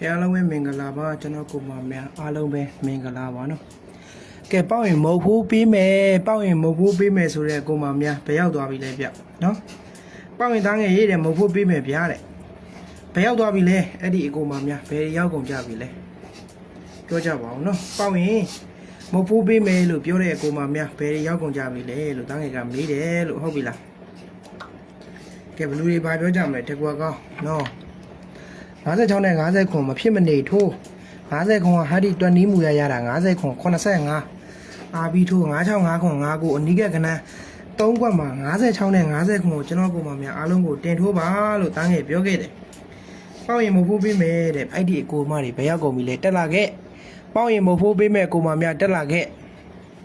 ကဲအားလုံးပဲမင်္ဂလာပါကျွန်တော်ကိုမများအားလုံးပဲမင်္ဂလာပါနော်ကဲပေါ့ရင်မဟုတ်ဘူးပေးမယ်ပေါ့ရင်မဟုတ်ဘူးပေးမယ်ဆိုတဲ့ကိုမများဘယ်ရောက်သွားပြီလဲဗျနော်ပေါ့ရင်သားငယ်ရေးတယ်မဟုတ်ဘူးပေးမယ်ဗျာတဲ့ဘယ်ရောက်သွားပြီလဲအဲ့ဒီအကိုမများဘယ်ရောက်ကုန်ကြပြီလဲပြောကြပါအောင်နော်ပေါ့ရင်မဟုတ်ဘူးပေးမယ်လို့ပြောတဲ့အကိုမများဘယ်ရောက်ကုန်ကြပြီလဲလို့သားငယ်ကမေးတယ်လို့ဟုတ်ပြီလားကဲဘလူတွေဘာပြောကြမလဲတကွာကောင်းနော် 56နဲ့50ခွန်မဖြစ်မနေထိုး50ခွန်ကဟာဒီတွန်နီးမူရရတာ50ခွန်85အာဘီထိုး965ခွန်5ကိုအနိကကနန်း3ခွက်မှာ56နဲ့50ခွန်ကိုကျွန်တော်ကိုမှများအားလုံးကိုတင်ထိုးပါလို့တန်းငယ်ပြောခဲ့တယ်။ပေါ့ရင်မဖို့ပေးမယ်တဲ့အဲ့ဒီအကိုမတွေဘယ်ရောက်ကုန်ပြီလဲတက်လာခဲ့။ပေါ့ရင်မဖို့ပေးမယ်ကိုမများတက်လာခဲ့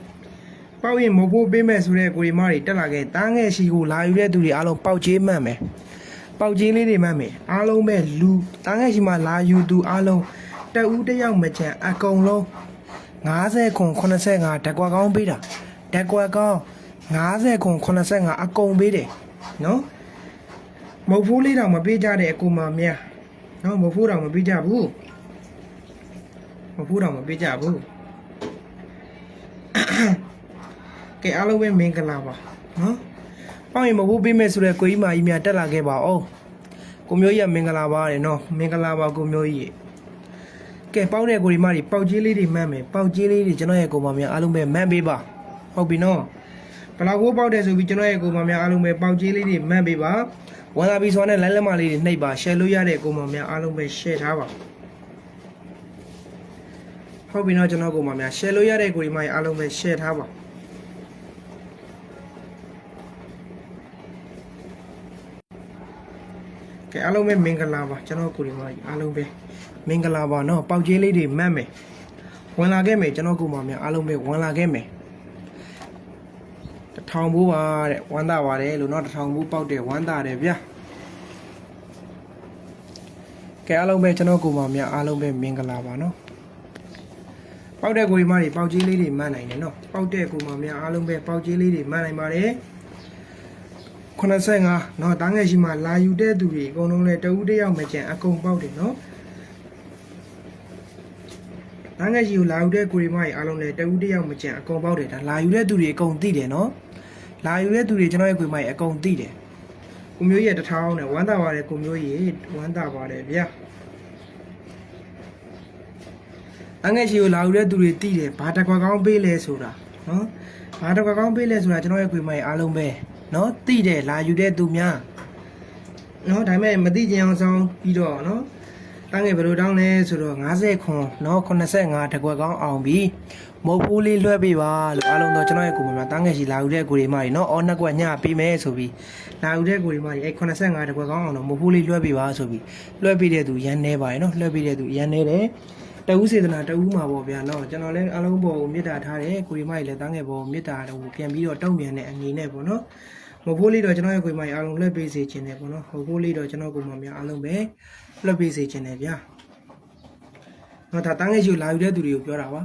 ။ပေါ့ရင်မဖို့ပေးမယ်ဆိုတဲ့ကိုရီမတွေတက်လာခဲ့တန်းငယ်ရှိကိုလာယူတဲ့သူတွေအားလုံးပေါက်ချေးမှန်မယ်။ ပေါက်ကြီးလေးတွေမှတ်မယ်အားလုံးပဲလူတန်းငယ်ရှိမှလာယူသူအားလုံးတဦးတစ်ယောက်မချန်အကုန်လုံး50ခွန်85ဓကွာကောင်းပေးတာဓကွာကောင်း50ခွန်85အကုန်ပေးတယ်နော်မဟုတ်ဘူးလေးတောင်မပေးကြတဲ့အကူမများနော်မဟုတ်ဘူးတောင်မပေးကြဘူးမဟုတ်ဘူးတောင်မပေးကြဘူးကဲအားလုံးပဲမင်္ဂလာပါနော် ပေါင်ရင်မဟုတ်ပေးမယ်ဆိုတော့ကိုကြီးမကြီးများတက်လာခဲ့ပါအောင်ကိုမျိုးကြီးကမင်္ဂလာပါရယ်နော်မင်္ဂလာပါကိုမျိုးကြီးကဲပေါက်တဲ့ကိုကြီးမကြီးပေါက်ကြီးလေးတွေမှတ်မယ်ပေါက်ကြီးလေးတွေကျွန်တော်ရဲ့ကိုမများအားလုံးပဲမှတ်ပေးပါဟုတ်ပြီနော်ဘလောက်ကိုပေါက်တယ်ဆိုပြီးကျွန်တော်ရဲ့ကိုမများအားလုံးပဲပေါက်ကြီးလေးတွေမှတ်ပေးပါဝန်လာပြီးဆိုတဲ့လိုင်းလက်မလေးတွေနှိပ်ပါ share လို့ရတဲ့ကိုမများအားလုံးပဲ share ထားပါဟုတ်ပြီနော်ကျွန်တော်ကိုမများ share လို့ရတဲ့ကိုကြီးမကြီးအားလုံးပဲ share ထားပါ ကဲအားလုံးပဲမင်္ဂလာပါကျွန်တော်ကိုရီမကြီးအားလုံးပဲမင်္ဂလာပါနော်ပေါက်ကြီးလေးတွေမှတ်မယ်ဝင်လာခဲ့မယ်ကျွန်တော်ကိုမများအားလုံးပဲဝင်လာခဲ့မယ်တထောင်ဘူးပါတဲ့ဝမ်းသာပါတယ်လို့နော်တထောင်ဘူးပေါက်တယ်ဝမ်းသာတယ်ဗျာကဲအားလုံးပဲကျွန်တော်ကိုမများအားလုံးပဲမင်္ဂလာပါနော်ပေါက်တဲ့ကိုရီမတွေပေါက်ကြီးလေးတွေမှတ်နိုင်တယ်နော်ပေါက်တဲ့ကိုမများအားလုံးပဲပေါက်ကြီးလေးတွေမှတ်နိုင်ပါတယ် 85เนาะတားငယ်ရှိမှလာယူတဲ့သူတွေအကုန်လုံးလဲတဦးတစ်ယောက်မကျန်အကုန်ပေါက်တယ်เนาะတားငယ်ရှိကိုလာယူတဲ့ကိုရီမကြီးအားလုံးလဲတဦးတစ်ယောက်မကျန်အကုန်ပေါက်တယ်ဒါလာယူတဲ့သူတွေအကုန်သိတယ်เนาะလာယူတဲ့သူတွေကျွန်တော်ရဲ့ကိုရီမကြီးအကုန်သိတယ်ကိုမျိုးကြီးရဲ့တထောင်းနဲ့ဝမ်းသာပါတယ်ကိုမျိုးကြီးဝမ်းသာပါတယ်ဗျာအငယ်ရှိကိုလာယူတဲ့သူတွေသိတယ်ဘာတကွာကောင်းပေးလဲဆိုတာเนาะဘာတကွာကောင်းပေးလဲဆိုတာကျွန်တော်ရဲ့ကိုရီမကြီးအားလုံးပဲ နော်သိတယ်လာယူတဲ့သူများနော်ဒါပေမဲ့မသိကြအောင်ဆောင်ပြီးတော့နော်တန်းငယ်ဘယ်လိုတောင်းလဲဆိုတော့50ခွန်နော်85တကွက်ကောင်းအောင်ပြီးမုတ်ဖိုးလေးလွှဲပေးပါလို့အားလုံးတော့ကျွန်တော်ရဲ့ကိုယ်မှာတန်းငယ်ရှိလာယူတဲ့ကိုယ်တွေမတွေနော်အော်နှစ်ကွက်ညပေးမယ်ဆိုပြီးလာယူတဲ့ကိုယ်တွေမတွေအဲ85တကွက်ကောင်းအောင်တော့မုတ်ဖိုးလေးလွှဲပေးပါဆိုပြီးလွှဲပေးတဲ့သူရန်နေပါတယ်နော်လွှဲပေးတဲ့သူရန်နေတယ်တဦးစေတနာတဦးမှာပေါ့ဗျာနော်ကျွန်တော်လည်းအလုံးပေါ်ကိုမေတ္တာထားတယ်ကိုရီမကြီးလည်းတန်းငယ်ပေါ်ကိုမေတ္တာတော့ပြန်ပြီးတော့တုံ့ပြန်တဲ့အနေနဲ့ပေါ့နော် မဖိုးလေးတော့ကျွန်တော်ရဲ့ကိုယ်မိုင်အားလုံးလွှတ်ပေးစေခြင်းတယ်ပေါ့နော်ဟိုဖိုးလေးတော့ကျွန်တော်ကိုယ်မများအားလုံးပဲလွှတ်ပေးစေခြင်းတယ်ဗျာတော့ဒါတန်းငယ်ရှိကိုလာယူတဲ့သူတွေကိုပြောတာပါ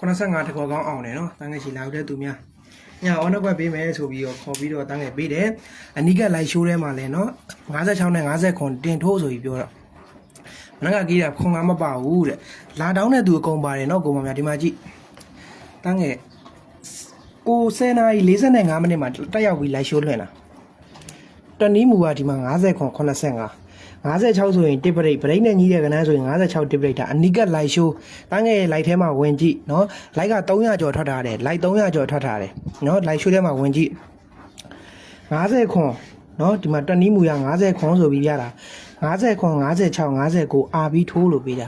85တကောကောင်းအောင်တယ်နော်တန်းငယ်ရှိလာယူတဲ့သူများညာအော်နောက်ဘက်ပေးမယ်ဆိုပြီးတော့ခေါ်ပြီးတော့တန်းငယ်ပေးတယ်အနိကလိုက်ရှိုးထဲမှာလဲနော်56နဲ့50ခွန်တင်ထိုးဆိုပြီးပြောတော့မ နက်ကကြီးတာခွန်ကမပါဘူးတဲ့လာတောင်းတဲ့သူအကုန်ပါတယ်နော်ကိုမများဒီမှာကြည့်တန်းငယ်ကို10နာရီ45မိနစ်မှာတက်ရောက်ပြီးလိုက်ရှိုးလွှင့်လာတနီးမူကဒီမှာ50ခွန်85 56ဆိုရင်တစ်ပရိတ်ပရိတ်နဲ့ညီးတဲ့ကဏ္ဍဆိုရင်56တစ်ပရိတ်ဒါအနိကလိုက်ရှိုးတန်းငယ်လိုက်ထဲမှာဝင်ကြည့်နော်လိုက်က300ကျော်ထွက်ထားတယ်လိုက်300ကျော်ထွက်ထားတယ်နော်လိုက်ရှိုးထဲမှာဝင်ကြည့်50ခွန်နော်ဒီမှာတနီးမူရ50ခွန်ဆိုပြီးပြတာ 50ခွန်56 59အာပြီးထိုးလို့ပေးတာ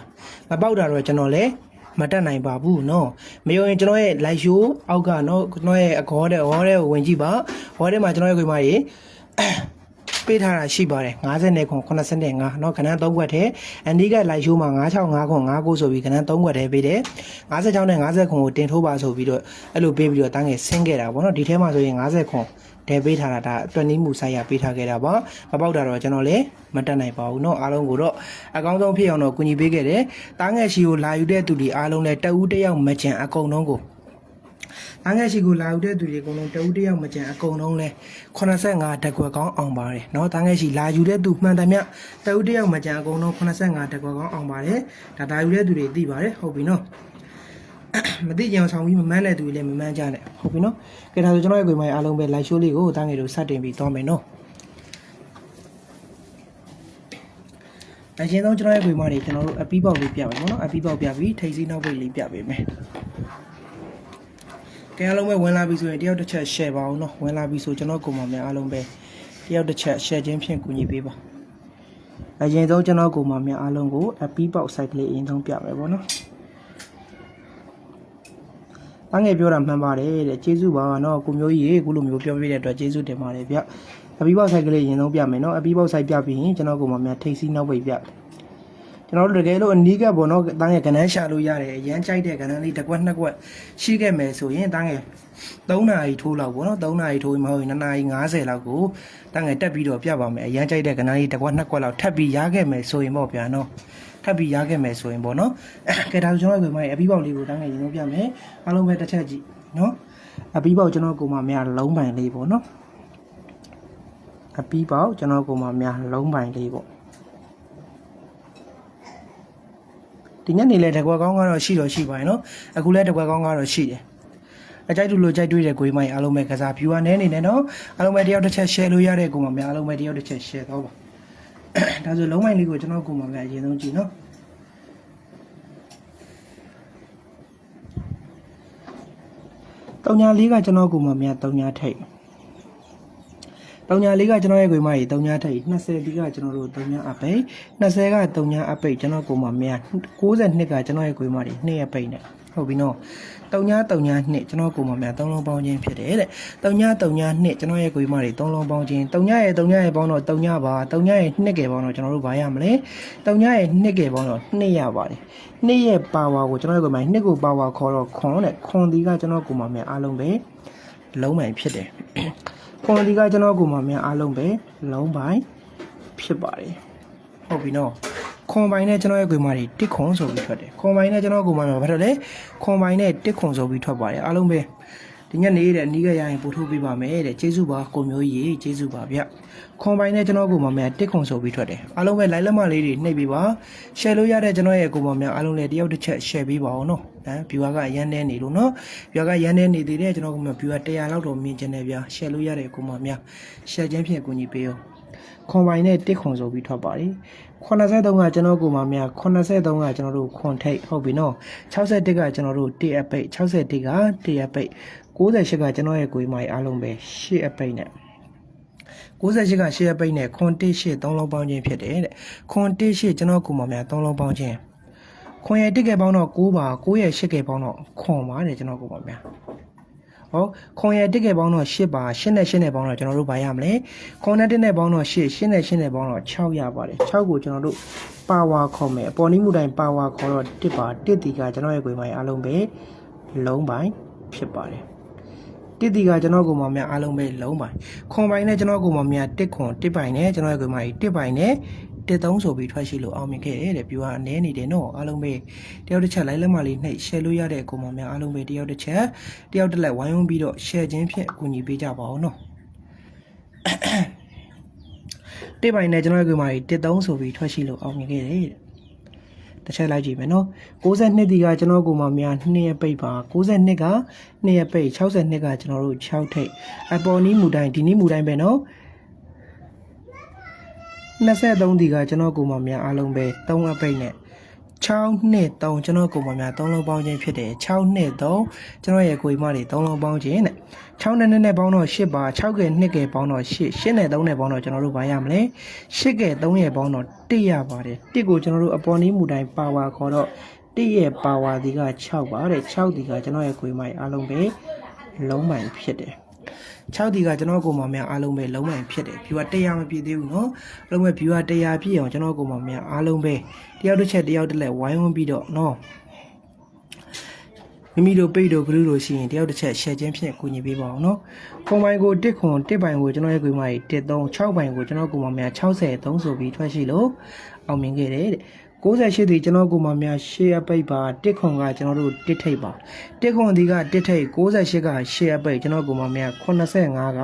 မပေါက်တာတော့ကျွန်တော်လည်းမတက်နိုင်ပါဘူးเนาะမယုံရင်ကျွန်တော်ရဲ့ live show အောက်ကเนาะကျွန်တော်ရဲ့အခေါ်တဲ့ဟောတဲ့ကိုဝင်ကြည့်ပါဟောတဲ့မှာကျွန်တော်ရဲ့ခွေမကြီးပေးထားတာရှိပါတယ်50နဲ့ခွန်85เนาะခဏ3ခွက်ထဲအန်ဒီက live show မှာ965ခွန်59ဆိုပြီးခဏ3ခွက်ထဲပေးတယ်56နဲ့50ခွန်ကိုတင်ထိုးပါဆိုပြီးတော့အဲ့လိုပေးပြီးတော့တန်းငယ်ဆင်းခဲ့တာပေါ့เนาะဒီထဲမှာဆိုရင်50ခွန် တဲပေးထားတာဒါအတွင်းနီးမှုဆိုင်ရပေးထားခဲ့တာပါမပေါက်တာတော့ကျွန်တော်လည်းမတက်နိုင်ပါဘူးเนาะအားလုံးကိုတော့အကောင်းဆုံးဖြစ်အောင်တော့ကူညီပေးခဲ့တယ်တားငယ်ရှိကိုလာယူတဲ့သူတွေအားလုံးလည်းတဦးတစ်ယောက်မချင်အကုန်လုံးကို ။အားငယ်ရှိကိုလာယူတဲ့သူတွေအကုန်လုံးတဦးတစ်ယောက်မကြံအကုန်လုံးလဲ85တက်ကွက်ကောင်းအောင်ပါတယ်เนาะ။အားငယ်ရှိလာယူတဲ့သူမှန်တယ်မြတဦးတစ်ယောက်မကြံအကုန်လုံး85တက်ကွက်ကောင်းအောင်ပါတယ်။ဒါလာယူတဲ့သူတွေသိပါတယ်ဟုတ်ပြီเนาะ။ မသိကြအောင်ဆောင်ပြီးမမှန်းတဲ့သူတွေလည်းမမှန်းကြနဲ့ဟုတ်ပြီနော်ကဲဒါဆိုကျွန်တော်ရဲ့ကိုယ်မိုင်းအားလုံးပဲ live show လေးကိုတားငယ်တို့စတင်ပြီးသွားမယ်နော်အရင်ဆုံးကျွန်တော်ရဲ့ကိုယ်မိုင်းတွေကျွန်တော်တို့အပီးပေါက်လေးပြမယ်ပေါ့နော်အပီးပေါက်ပြပြီးထိတ်စီးနောက်ပိတ်လေးပြပေးမယ်ကဲအားလုံးပဲဝင်လာပြီဆိုရင်တယောက်တစ်ချက် share ပါအောင်နော်ဝင်လာပြီဆိုကျွန်တော်ကိုယ်မိုင်းများအားလုံးပဲတယောက်တစ်ချက် share ခြင်းဖြင့်ကူညီပေးပါအရင်ဆုံးကျွန်တော်ကိုယ်မိုင်းများအားလုံးကိုအပီးပေါက် site ကလေးအရင်ဆုံးပြမယ်ပေါ့နော် အငယ်ပြောတာမှန်ပါတယ်တဲ့ကျေးဇူးပါနော်ကိုမျိုးကြီးရေအခုလိုမျိုးပြောပြတဲ့အတွက်ကျေးဇူးတင်ပါတယ်ဗျအပီးပေါက်ဆိုင်ကလေးရင်ဆုံးပြမယ်နော်အပီးပေါက်ဆိုင်ပြပြီးရင်ကျွန်တော်ကိုမှများထိတ်စီးနောက်ပိတ်ပြကျွန်တော်တို့တကယ်လို့အနီးကပ်ပေါ့နော်တန်းငယ်ကနန်းရှာလို့ရတယ်အရန်ကြိုက်တဲ့ကနန်းလေးတစ်ကွက်နှစ်ကွက်ရှိခဲ့မယ်ဆိုရင်တန်းငယ်3နာရီထိုးလောက်ပေါ့နော်3နာရီထိုးရင်မဟုတ်ရင်2နာရီ50လောက်ကိုတန်းငယ်တက်ပြီးတော့ပြပါမယ်အရန်ကြိုက်တဲ့ကနန်းလေးတစ်ကွက်နှစ်ကွက်လောက်ထပ်ပြီးရခဲ့မယ်ဆိုရင်ပေါ့ဗျာနော် ထပ်ပြီးရခဲ့မယ်ဆိုရင်ပေါ့နော်ကဲဒါဆိုကျွန်တော်တို့ကမှအပီးပေါက်လေးကိုတန်းငယ်ရင်ဆုံးပြမယ်အားလုံးပဲတစ်ချက်ကြည့်နော်အပီးပေါက်ကျွန်တော်ကိုမများလုံးပိုင်လေးပေါ့နော်အပီးပေါက်ကျွန်တော်ကိုမများလုံးပိုင်လေးပေါ့ဒီညနေလေတကွက်ကောင်းကတော့ရှိတော့ရှိပါရဲ့နော်အခုလဲတကွက်ကောင်းကတော့ရှိတယ်အကြိုက်တူလို့ကြိုက်တွေ့တဲ့ကိုမိုင်းအားလုံးပဲကစား viewer နဲနေတယ်နော်အားလုံးပဲတယောက်တစ်ချက် share လို့ရတဲ့ကိုမများအားလုံးပဲတယောက်တစ်ချက် share တော့ပါ ဒါဆိုလုံးပိုင်လေးကိုကျွန်တော်ကိုမများအရင်ဆုံးကြည့်နော်တောင်ညာလေးကကျွန်တော်ကိုမများတောင်ညာထိတ်တောင်ညာလေးကကျွန်တော်ရဲ့ကိုမကြီးတောင်ညာထိတ်20ဒီကကျွန်တော်တို့တောင်ညာအပိတ်20ကတောင်ညာအပိတ်ကျွန်တော်ကိုမများ62ကကျွန်တော်ရဲ့ကိုမကြီး2အပိတ်နဲ့ ဟုတ်ပြီနော်တောင်ညာတောင်ညာ2ကျွန်တော်ကိုမများ3လုံးပေါင်းခြင်းဖြစ်တယ်တဲ့တောင်ညာတောင်ညာ2ကျွန်တော်ရဲ့ကိုမကြီး3လုံးပေါင်းခြင်းတောင်ညာရဲ့တောင်ညာရဲ့ပေါင်းတော့တောင်ညာပါတောင်ညာရဲ့2ကယ်ပေါင်းတော့ကျွန်တော်တို့ဘာရမလဲတောင်ညာရဲ့2ကယ်ပေါင်းတော့2ရပါတယ်2ရဲ့ပါဝါကိုကျွန်တော်ရဲ့ကိုမကြီး2ကိုပါဝါခေါ်တော့ခွန်တဲ့ခွန်ဒီကကျွန်တော်ကိုမများအားလုံးပဲလုံးပိုင်ဖြစ်တယ်ခွန်ဒီကကျွန်တော်ကိုမများအားလုံးပဲလုံးပိုင်ဖြစ်ပါတယ်ဟုတ်ပြီနော် ခွန်ပိုင်နဲ့ကျွန်တော်ရဲ့ကိုမကြီးတစ်ခွန်ဆိုပြီးထွက်တယ်ခွန်ပိုင်နဲ့ကျွန်တော်ကိုမများဘာထွက်လဲခွန်ပိုင်နဲ့တစ်ခွန်ဆိုပြီးထွက်ပါတယ်အားလုံးပဲဒီညနေတဲ့အနီးကရရင်ပို့ထုတ်ပေးပါမယ်တဲ့ကျေးဇူးပါကိုမျိုးကြီးကျေးဇူးပါဗျခွန်ပိုင်နဲ့ကျွန်တော်ကိုမများတစ်ခွန်ဆိုပြီးထွက်တယ်အားလုံးပဲလိုက်လက်မလေးတွေနှိပ်ပေးပါ share လို့ရတဲ့ကျွန်တော်ရဲ့ကိုမများအားလုံးလည်းတယောက်တစ်ချက် share ပေးပါအောင်နော်ဟမ် viewer ကရန်နေနေလို့နော် viewer ကရန်နေနေသေးတယ်ကျွန်တော်ကမှ viewer 100လောက်တော့မြင်ကျင်တယ်ဗျာ share လို့ရတဲ့ကိုမများ share ခြင်းဖြင့်အကူအညီပေးအောင် ခွန်ပိုင်နဲ့တစ်ခွန်ဆိုပြီးထွက်ပါတယ်83ကကျွန်တော်ကိုမများ83ကကျွန်တော်တို့ခွန်ထိတ်ဟုတ်ပြီနော်61ကကျွန်တော်တို့1အပိတ်61က1အပိတ်98ကကျွန်တော်ရဲ့ကိုယ်မိုင်အားလုံးပဲ8အပိတ်နဲ့98က8အပိတ်နဲ့ခွန်1 8 3လုံးပေါင်းခြင်းဖြစ်တယ်တဲ့ခွန်1 8ကျွန်တော်ကိုမများ3လုံးပေါင်းခြင်းခွန်ရဲ့1ကယ်ပေါင်းတော့9ပါ9ရဲ့8ကယ်ပေါင်းတော့ခွန်ပါတယ်ကျွန်တော်ကိုမများ ဟောခွန်ရဲ့1ကယ်ပေါင်းတော့8ပါ8နဲ့8နဲ့ပေါင်းတော့ကျွန်တော်တို့ဘာရမလဲခွန်နဲ့1နဲ့ပေါင်းတော့8 8နဲ့8နဲ့ပေါင်းတော့6ရပါတယ်6ကိုကျွန်တော်တို့ပါဝါခေါ်မယ်အပေါ်နည်းမှုတိုင်းပါဝါခေါ်တော့1ပါ1တီကကျွန်တော်ရဲ့ကိုယ်မိုင်အားလုံးပဲလုံးပိုင်းဖြစ်ပါတယ်တစ်တီကကျွန်တော်ကိုမများအားလုံးပဲလုံးပိုင်ခွန်ပိုင်နဲ့ကျွန်တော်ကိုမများတစ်ခွန်တစ်ပိုင်နဲ့ကျွန်တော်ရဲ့ကိုမကြီးတစ်ပိုင်နဲ့ တစ်သုံးဆိုပြီးထွက်ရှိလို့အောင်မြင်ခဲ့တယ်တဲ့ပြူဟာအနေနေတယ်နော်အားလုံးပဲတယောက်တစ်ချက်လိုက်လက်မလေးနှိပ် share လို့ရတဲ့ကိုမများအားလုံးပဲတယောက်တစ်ချက်တယောက်တစ်လက်ဝိုင်းဝန်းပြီးတော့ share ခြင်းဖြင့်အကူအညီပေးကြပါအောင်နော်တစ်ပိုင်နဲ့ကျွန်တော်ရဲ့ကိုမကြီးတစ်သုံးဆိုပြီးထွက်ရှိလို့အောင်မြင်ခဲ့တယ်တဲ့တစ်ချက်လိုက်ကြည့်မယ်နော်62ဒီကကျွန်တော်ကိုမများ2ရက်ပိတ်ပါ62က2ရက်ပိတ်62ကကျွန်တော်တို့6ထိပ်အပေါ်နီးမူတိုင်းဒီနီးမူတိုင်းပဲနော် 23ဒီကကျွန်တော်ကိုမများအားလုံးပဲ3အပိတ်နဲ့6နှစ်3ကျွန်တော်ကိုမများ3လုံးပေါင်းခြင်းဖြစ်တယ်6နှစ်3ကျွန်တော်ရဲ့ကိုယ်မတွေ3လုံးပေါင်းခြင်းနဲ့6နဲ့နဲ့ပေါင်းတော့8ပါ6ကဲ2ကဲပေါင်းတော့8 8နဲ့3နဲ့ပေါင်းတော့ကျွန်တော်တို့ဘာရမလဲ8ကဲ3ရဲ့ပေါင်းတော့1ရပါတယ်1ကိုကျွန်တော်တို့အပေါ်နီးမူတိုင်းပါဝါခေါ်တော့1ရဲ့ပါဝါဒီက6ပါတဲ့6ဒီကကျွန်တော်ရဲ့ကိုယ်မတွေအားလုံးပဲလုံးပိုင်ဖြစ်တယ် 6ဒီကကျွန်တော်ကိုယ်မများအားလုံးပဲလုံးပိုင်ဖြစ်တယ် viewer 100မပြည့်သေးဘူးเนาะအားလုံးပဲ viewer 100ပြည့်အောင်ကျွန်တော်ကိုယ်မများအားလုံးပဲတယောက်တစ်ချက်တယောက်တစ်လက်ဝိုင်းဝန်းပြီးတော့เนาะမိမိတို့ပိတ်တို့ဂရုတို့ရှိရင်တယောက်တစ်ချက် share ခြင်းဖြင့်ကူညီပေးပါအောင်เนาะခွန်ပိုင်းကိုတစ်ခွန်တစ်ပိုင်ကိုကျွန်တော်ရဲ့ကိုယ်မကြီးတစ်3 6ပိုင်ကိုကျွန်တော်ကိုယ်မများ60 3ဆိုပြီးထွက်ရှိလို့အောင်မြင်ခဲ့တယ်တဲ့ 68ဒီကျွန်တော်ကိုမများရှေ့အပိတ်ပါတစ်ခွန်ကကျွန်တော်တို့တစ်ထိပ်ပါတစ်ခွန်ဒီကတစ်ထိပ်68ကရှေ့အပိတ်ကျွန်တော်ကိုမများ85က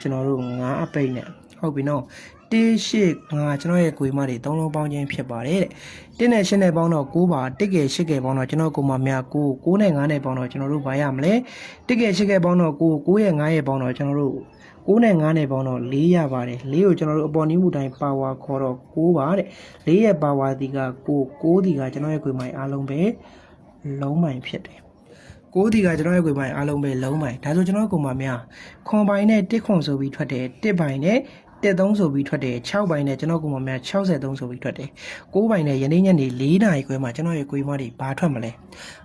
ကျွန်တော်တို့9အပိတ်နဲ့ဟုတ်ပြီနော်တစ်ရှိ9ကျွန်တော်ရဲ့ကိုယ်မတွေ3လုံးပေါင်းခြင်းဖြစ်ပါတယ်တဲ့တစ်နဲ့ရှင်းနဲ့ပေါင်းတော့9ပါတစ်ကယ်ရှစ်ကယ်ပေါင်းတော့ကျွန်တော်ကိုမများ9 9နဲ့9နဲ့ပေါင်းတော့ကျွန်တော်တို့ဘာရမလဲတစ်ကယ်ရှစ်ကယ်ပေါင်းတော့9 9ရဲ့9ရဲ့ပေါင်းတော့ကျွန်တော်တို့ 6နဲ့9နဲ့ပေါင်းတော့4ရပါတယ်4ကိုကျွန်တော်တို့အပေါ်နီးမှုတိုင်းပါဝါခေါ်တော့6ပါတဲ့4ရဲ့ပါဝါဒီက9 9ဒီကကျွန်တော်ရဲ့ခွေမိုင်အားလုံးပဲလုံးမိုင်ဖြစ်တယ်6ဒီကကျွန်တော်ရဲ့ခွေမိုင်အားလုံးပဲလုံးမိုင်ဒါဆိုကျွန်တော်ကိုမများခွန်ပိုင်နဲ့1ခွန်ဆိုပြီးထွက်တယ်1ပိုင်နဲ့13ဆိုပြီးထွက်တယ်6ပိုင်နဲ့ကျွန်တော်ကိုမများ63ဆိုပြီးထွက်တယ်9ပိုင်နဲ့ယနေ့ညနေ4နာရီခွဲမှာကျွန်တော်ရဲ့ခွေမတွေဘာထွက်မလဲ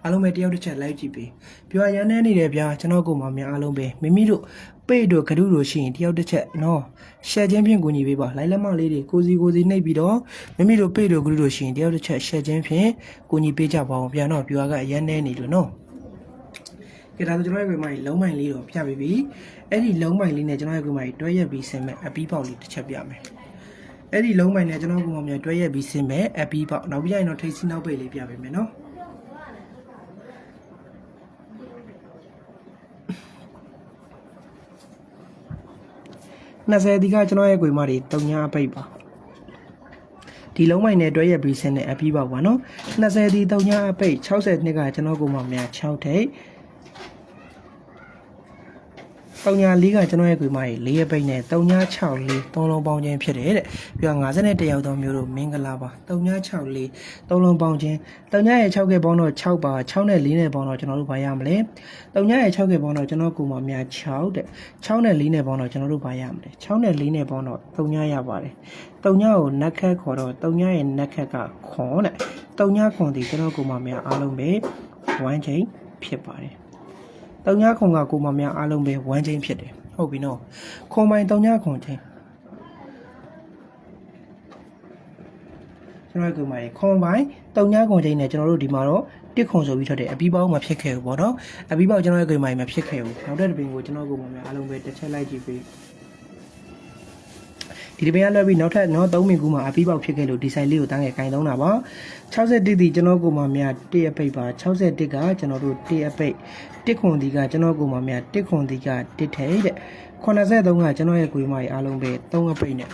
အားလုံးပဲတယောက်တစ်ချက်လိုက်ကြည့်ပေးပြောရရမ်းနေတယ်ဗျာကျွန်တော်ကိုမများအားလုံးပဲမိမိတို့ ပေ့တို့ဂရုတို့ရှိရင်တယောက်တစ်ချက်နော်ရှယ်ချင်းဖြင့်ကိုညီပေးပါလိုက်လက်မလေးတွေကိုစီကိုစီနှိပ်ပြီးတော့မိမိတို့ပေ့တို့ဂရုတို့ရှိရင်တယောက်တစ်ချက်ရှယ်ချင်းဖြင့်ကိုညီပေးကြပါအောင်ပြန်တော့ပြောရကအရန်နေနေလို့နော်ကဲဒါဆိုကျွန်တော်ရဲ့ကွေမိုင်လုံးမိုင်လေးတော့ပြပေးပြီအဲ့ဒီလုံးမိုင်လေးနဲ့ကျွန်တော်ရဲ့ကွေမိုင်တွဲရက်ပြီးဆင်းမဲ့အပီးပေါက်လေးတစ်ချက်ပြမယ်အဲ့ဒီလုံးမိုင်နဲ့ကျွန်တော်ကွေမိုင်များတွဲရက်ပြီးဆင်းမဲ့အပီးပေါက်နောက်ပြရင်တော့ထိတ်စီနောက်ပိတ်လေးပြပေးမယ်နော် 20ဒီကကျွန်တော်ရဲ့ကွေမတွေတုံညာပိတ်ပါဒီလုံးမိုင်နဲ့တွဲရက်ပြီးစင်းနဲ့အပြီးပါပါနော်20ဒီတုံညာပိတ်60နှစ်ကကျွန်တော်ကိုမများ6ထိပ် တုံညာ၄ကကျွန်တော်ရဲ့ကွေမတွေ၄ရက်ပိတ်နဲ့တုံညာ6လေးသုံးလုံးပေါင်းခြင်းဖြစ်တယ်တဲ့ပြီးတော့51ရောက်သောမျိုးတို့မင်္ဂလာပါတုံညာ6လေးသုံးလုံးပေါင်းခြင်းတုံညာရဲ့6ကပေါင်းတော့6ပါ6နဲ့4နဲ့ပေါင်းတော့ကျွန်တော်တို့ဘာရမလဲတုံညာရဲ့6ကပေါင်းတော့ကျွန်တော်ကိုမများ6တဲ့6နဲ့4နဲ့ပေါင်းတော့ကျွန်တော်တို့ဘာရမလဲ6နဲ့4နဲ့ပေါင်းတော့တုံညာရပါတယ်တုံညာကိုနက်ခတ်ခေါ်တော့တုံညာရဲ့နက်ခတ်ကခွန်တဲ့တုံညာခွန်ဒီကျွန်တော်ကိုမများအားလုံးပဲ1ချိန်ဖြစ်ပါတယ် တုံညာခွန်ကကိုမများအားလုံးပဲ1ချိန်ဖြစ်တယ်ဟုတ်ပြီနော်ခွန်ပိုင်တုံညာခွန်ချိန်ကျွန်တော်တို့ကမှခွန်ပိုင်တုံညာခွန်ချိန်နဲ့ကျွန်တော်တို့ဒီမှာတော့တစ်ခွန်ဆိုပြီးထွက်တယ်အပီးပေါင်းမဖြစ်ခဲ့ဘူးပေါ့နော်အပီးပေါင်းကျွန်တော်ရဲ့ကွေမိုင်မဖြစ်ခဲ့ဘူးနောက်တဲ့တစ်ပင်ကိုကျွန်တော်ကိုမများအားလုံးပဲတစ်ချက်လိုက်ကြည့်ပေး ဒီတပင်ကလွှဲပြီးနောက်ထပ်နော်3မိကူမှာအပီးပေါက်ဖြစ်ခဲ့လို့ဒီဆိုင်လေးကိုတန်းငယ်ကင်သုံးတာပါ61တိကျွန်တော်ကိုမများ1အပိတ်ပါ61ကကျွန်တော်တို့1အပိတ်1ခွန်ဒီကကျွန်တော်ကိုမများ1ခွန်ဒီက1ထဲတဲ့83ကကျွန်တော်ရဲ့ကွေမိုင်အားလုံးပဲ3အပိတ်နဲ့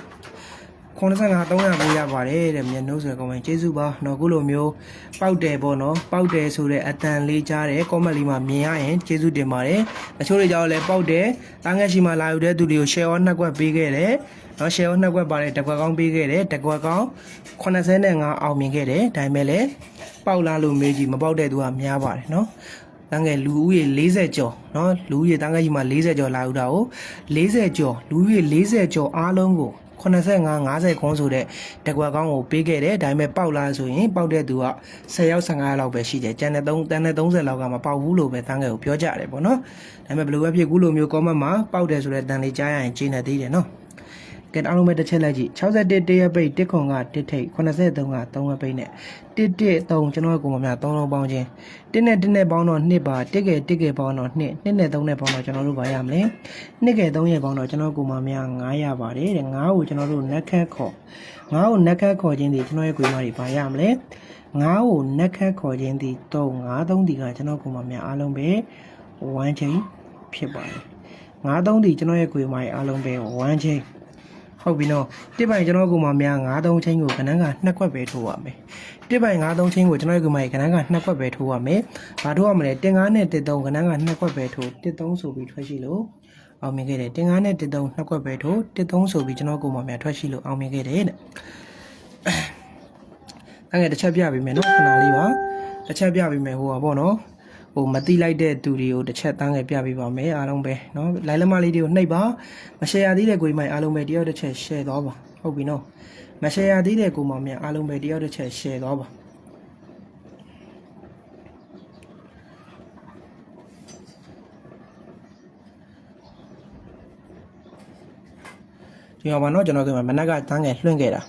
85 300ပေးရပါတယ်တဲ့မြန်နှုတ်ဆွဲကောင်းမယ်ကျေးဇူးပါနော်ခုလိုမျိုးပောက်တယ်ပေါ့နော်ပောက်တယ်ဆိုတဲ့အတန်လေးကြားတယ်ကောမန့်လေးမှာမြင်ရရင်ကျေးဇူးတင်ပါတယ်တချို့တွေကြောင့်လည်းပောက်တယ်တားငယ်ရှိမှလာယူတဲ့သူတွေကို share နှစ်ကွက်ပေးခဲ့တယ် နော် share နှစ်ကွက်ပါတယ်တစ်ကွက်ကောင်းပေးခဲ့တယ်တစ်ကွက်ကောင်း85အောင်မြင်ခဲ့တယ်ဒါပေမဲ့လည်းပောက်လာလို့မေးကြည့်မပောက်တဲ့သူကများပါတယ်နော်တန်းငယ်လူဦးရေ40ကျော်เนาะလူဦးရေတန်းငယ်ကြီးမှာ40ကျော်လာဦးတာကို40ကျော်လူဦးရေ40ကျော်အားလုံးကို85 50ခွန်းဆိုတဲ့တကွက်ကောင်းကိုပေးခဲ့တယ်ဒါပေမဲ့ပေါက်လာဆိုရင်ပေါက်တဲ့သူက10ရောက်15လောက်ပဲရှိတယ်ကျန်တဲ့3တန်းတဲ့30လောက်ကမပေါက်ဘူးလို့ပဲတန်းငယ်ကိုပြောကြတယ်ပေါ့နော်ဒါပေမဲ့ဘယ်လိုပဲဖြစ်ခုလိုမျိုး comment မှာပေါက်တယ်ဆိုတဲ့တန်းလေးကြားရရင်ကျင်းနေသေးတယ်နော် ကဲအားလုံးပဲတစ်ချက်လိုက်ကြည့်61တရပိတ်တစ်ခွန်ကတစ်ထိပ်83က3ပိတ်နဲ့တစ်တစ်3ကျွန်တော်ကိုမများ3လုံးပေါင်းခြင်းတစ်နဲ့တစ်နဲ့ပေါင်းတော့2ပါတစ်ကယ်တစ်ကယ်ပေါင်းတော့2နှစ်နဲ့3နဲ့ပေါင်းတော့ကျွန်တော်တို့ဘာရမလဲနှစ်ကယ်3ရဲ့ပေါင်းတော့ကျွန်တော်ကိုမများ9ရပါတယ်တဲ့9ကိုကျွန်တော်တို့နက်ခတ်ခေါ်9ကိုနက်ခတ်ခေါ်ခြင်းဒီကျွန်တော်ရဲ့ကိုမတွေဘာရမလဲ9ကိုနက်ခတ်ခေါ်ခြင်းဒီ3 9 3ဒီကကျွန်တော်ကိုမများအားလုံးပဲ1ချိန်ဖြစ်ပါတယ်9 3ဒီကျွန်တော်ရဲ့ကိုမတွေအားလုံးပဲ1ချိန် ဟုတ်ပြီနော်တစ်ပိုင်ကျွန်တော်ကမှများ93ချင်းကိုခဏကနှစ်ခွက်ပဲထိုးရမယ်တစ်ပိုင်93ချင်းကိုကျွန်တော်ကမှခဏကနှစ်ခွက်ပဲထိုးရမယ်ဘာထိုးရမလဲတင်9နဲ့တစ်3ခဏကနှစ်ခွက်ပဲထိုးတစ်3ဆိုပြီးထွက်ရှိလို့အောင်မြင်ခဲ့တယ်တင်9နဲ့တစ်3နှစ်ခွက်ပဲထိုးတစ်3ဆိုပြီးကျွန်တော်ကမှများထွက်ရှိလို့အောင်မြင်ခဲ့တယ်တဲ့အဲ့ငယ်တစ်ချက်ပြပေးမယ်နော်ခဏလေးပါတစ်ချက်ပြပေးမယ်ဟိုပါပေါ့နော် ဟိုမတိလိုက်တဲ့သူတွေကိုတစ်ချက်တန်းငယ်ပြပေးပါမယ်အားလုံးပဲเนาะလိုင်းလက်မလေးတွေကိုနှိပ်ပါမ share ရသေးတဲ့ကိုကြီးမိုင်အားလုံးပဲတယောက်တစ်ချက် share သွားပါဟုတ်ပြီနော်မ share ရသေးတဲ့ကိုမောင်မြအားလုံးပဲတယောက်တစ်ချက် share သွားပါဒီမှာပါနော်ကျွန်တော်ကမနက်ကတန်းငယ်လွှင့်ခဲ့တာ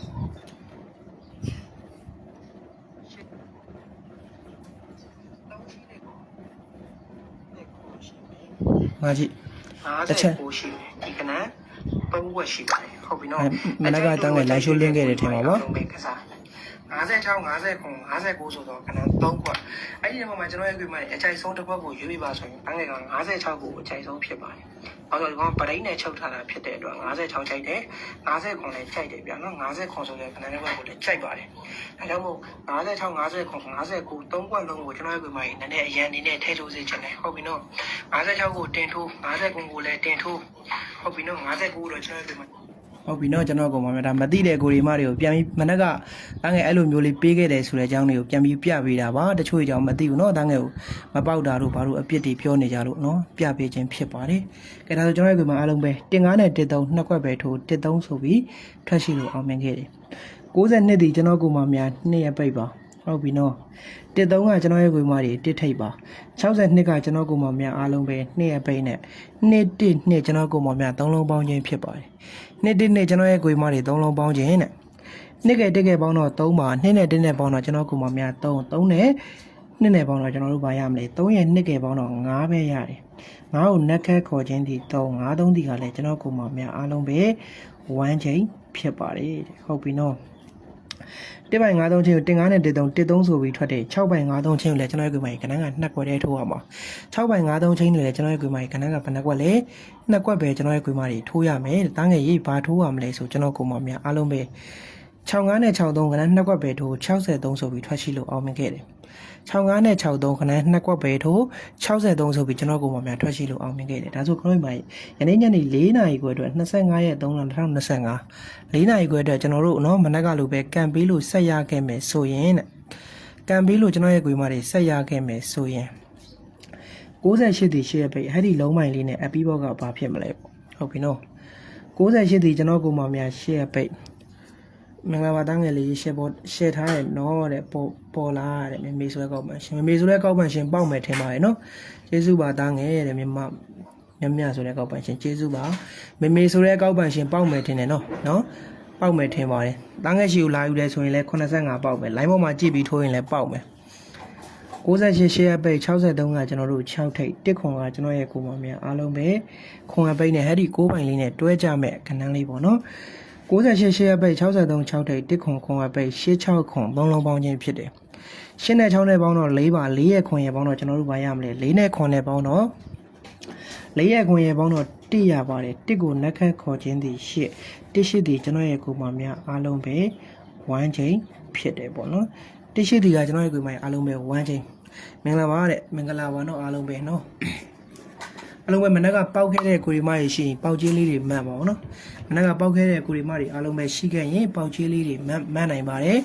ငါကြည့်တစ်ချက်59ရှိတယ်ဒီကနန်း3ဝက်ရှိပါတယ်ဟုတ်ပြီနော်အဲမနက်ကတန်းငယ် live show link ခဲ့တယ်ထင်ပါပါလုံးပဲကစား56 59 59ဆိုတော့ခဏ3ခွက်အဲ့ဒီမှာကျွန်တော်ရဲ့ကွေမှာအကြိုက်ဆုံးတစ်ခွက်ကိုရွေးပြပါဆိုရင်အငယ်က56ကိုအကြိုက်ဆုံးဖြစ်ပါတယ်။ ဘာလို့လဲဒီကောင်ပရိနဲ့ချုပ်ထားတာဖြစ်တဲ့အတွက်56ကြိုက်တယ်59လည်းကြိုက်တယ်ဗျာနော်59ဆိုတဲ့ခဏတစ်ခွက်ကိုလည်းကြိုက်ပါတယ်။အဲကြောင့်မို့56 59 59 3ခွက်လုံးကိုကျွန်တော်ရဲ့ကွေမှာနည်းနည်းအရန်အနေနဲ့ထည့်ထိုးစေချင်တယ်ဟုတ်ပြီနော်56ကိုတင်ထိုး59ကိုလည်းတင်ထိုးဟုတ်ပြီနော်59တော့ကျွန်တော်ရဲ့ကွေမှာ ဟုတ်ပြီเนาะကျွန်တော်ကောင်ပါမယ်ဒါမသိတဲ့ကိုရီမတွေကိုပြန်ပြီးမနက်ကတန်းငယ်အဲ့လိုမျိုးလေးပေးခဲ့တယ်ဆိုတဲ့အကြောင်းတွေကိုပြန်ပြီးပြပေးတာပါတချို့အကြောင်းမသိဘူးเนาะတန်းငယ်ကိုမပေါက်တာတို့ဘာလို့အပြစ်တွေပြောနေကြလို့เนาะပြပေးခြင်းဖြစ်ပါတယ်ကဲဒါဆိုကျွန်တော်ရဲ့ကောင်မအားလုံးပဲတင်ကားနဲ့တစ်သုံးနှစ်ခွက်ပဲထိုးတစ်သုံးဆိုပြီးထွက်ရှိလို့အောင်မြင်ခဲ့တယ်62ဒီကျွန်တော်ကောင်မများနှစ်ရက်ပိတ်ပါဟုတ်ပြီเนาะတစ်သုံးကကျွန်တော်ရဲ့ကိုယ်မတွေတစ်ထိပ်ပါ62ကကျွန်တော်ကိုယ်မများအားလုံးပဲနှစ်ရက်ပိတ်နဲ့နှစ်တစ်နှစ်ကျွန်တော်ကိုယ်မများသုံးလုံးပေါင်းခြင်းဖြစ်ပါတယ် နှစ်တစ်နှစ်ကျွန်တော်ရဲ့ကိုယ်မတွေသုံးလုံးပေါင်းခြင်းနဲ့နှစ်ကဲတစ်ကဲပေါင်းတော့3ပါနှစ်နဲ့တစ်နဲ့ပေါင်းတော့ကျွန်တော်ကိုယ်မများ3 3နဲ့နှစ်နဲ့ပေါင်းတော့ကျွန်တော်တို့ဘာရမလဲ3ရဲ့နှစ်ကဲပေါင်းတော့5ပဲရတယ်5ကိုနက်ခတ်ခေါ်ခြင်းဒီ3 5 3ဒီကလည်းကျွန်တော်ကိုယ်မများအားလုံးပဲ1ချိန်ဖြစ်ပါတယ်ဟုတ်ပြီနော် တစ်ပိုင်53ချင်းကိုတင်ကားနဲ့တစ်သုံးတစ်သုံးဆိုပြီးထွက်တယ်6ပိုင်53ချင်းကိုလည်းကျွန်တော်ရဲ့ကွေမိုင်ခဏကနှစ်ကွက်တည်းထိုးရမှာ6ပိုင်53ချင်းတွေလည်းကျွန်တော်ရဲ့ကွေမိုင်ခဏကဘယ်နှကွက်လဲနှစ်ကွက်ပဲကျွန်တော်ရဲ့ကွေမိုင်တွေထိုးရမယ်တန်းငယ်ရေးဘာထိုးရမလဲဆိုကျွန်တော်ကိုမများအားလုံးပဲ 65နဲ့63ခဏနှစ်ကွက်ပဲထိုး63ဆိုပြီးထွက်ရှိလို့အောင်မြင်ခဲ့တယ်65နဲ့63ခဏနှစ်ကွက်ပဲထိုး63ဆိုပြီးကျွန်တော်ကိုမများထွက်ရှိလို့အောင်မြင်ခဲ့တယ်ဒါဆိုကျွန်တော်ဒီမှာယနေ့ညနေ4နာရီခွဲအတွက်25ရက်3လ2025 4နာရီခွဲအတွက်ကျွန်တော်တို့နော်မနက်ကလိုပဲကံပေးလို့ဆက်ရခဲ့မယ်ဆိုရင်တဲ့ကံပေးလို့ကျွန်တော်ရဲ့ကွေမတွေဆက်ရခဲ့မယ်ဆိုရင်68တီရှေ့ရပိတ်အဲ့ဒီလုံးမိုင်လေးနဲ့အပီးဘောကဘာဖြစ်မလဲပေါ့ဟုတ်ပြီနော်68တီကျွန်တော်ကိုမများရှေ့ရပိတ် မင်္ဂလာပါတန်းငယ်လေးရှေ့ပေါ်ရှေ့ထားတယ်နော်တဲ့ပေါ်ပေါ်လာတဲ့မေမေဆိုတဲ့ကောက်ပန်ရှင်မေမေဆိုတဲ့ကောက်ပန်ရှင်ပေါက်မယ်ထင်ပါတယ်နော်ကျေးဇူးပါတန်းငယ်တဲ့မြမမြမြဆိုတဲ့ကောက်ပန်ရှင်ကျေးဇူးပါမေမေဆိုတဲ့ကောက်ပန်ရှင်ပေါက်မယ်ထင်တယ်နော်နော်ပေါက်မယ်ထင်ပါတယ်။တန်းငယ်ရှိကိုလာယူလဲဆိုရင်လည်း85ပေါက်မယ်။လိုင်းပေါ်မှာကြည့်ပြီးထိုးရင်လည်းပေါက်မယ်။68ရှေ့ရပိတ်63ကကျွန်တော်တို့6ထိပ်တစ်ခွန်ကကျွန်တော်ရဲ့ကိုယ်မများအားလုံးပဲခွန်ရပိတ်နဲ့ဟဲ့ဒီ6ပိုင်လေးနဲ့တွဲကြမဲ့ခဏန်းလေးပေါ့နော်။ 68ရှေ့ရပိတ်63 6ထိပ်တစ်ခွန်ခွန်ရပိတ်86ခွန်သုံးလုံးပေါင်းခြင်းဖြစ်တယ်။ရှင်းနဲ့6နဲ့ပေါင်းတော့4ပါ4ရဲ့ခွန်ရဲ့ပေါင်းတော့ကျွန်တော်တို့ဘာရမလဲ4နဲ့ခွန်နဲ့ပေါင်းတော့လေးရက်ခွင်ရဲ့ပေါင်းတော့တိရပါတယ်တစ်ကိုနက်ခတ်ခေါ်ခြင်းသည်ရှစ်တစ်ရှိသည်ကျွန်တော်ရဲ့ကိုယ်မများအားလုံးပဲ1ချိန်ဖြစ်တယ်ပေါ့နော်တစ်ရှိသည်ကကျွန်တော်ရဲ့ကိုယ်မများအားလုံးပဲ1ချိန်မင်္ဂလာပါတဲ့မင်္ဂလာပါတော့အားလုံးပဲနော်အားလုံးပဲမနက်ကပေါက်ခဲ့တဲ့ကိုရီမတွေရှိရင်ပေါက်ကြီးလေးတွေမှတ်ပါအောင်နော် မနက်ကပေါက်ခဲ့တဲ့ကိုရီမတွေအားလုံးပဲရှိခဲ့ရင်ပေါက်ကြီးလေးတွေမှတ်မှတ်နိုင်ပါတယ်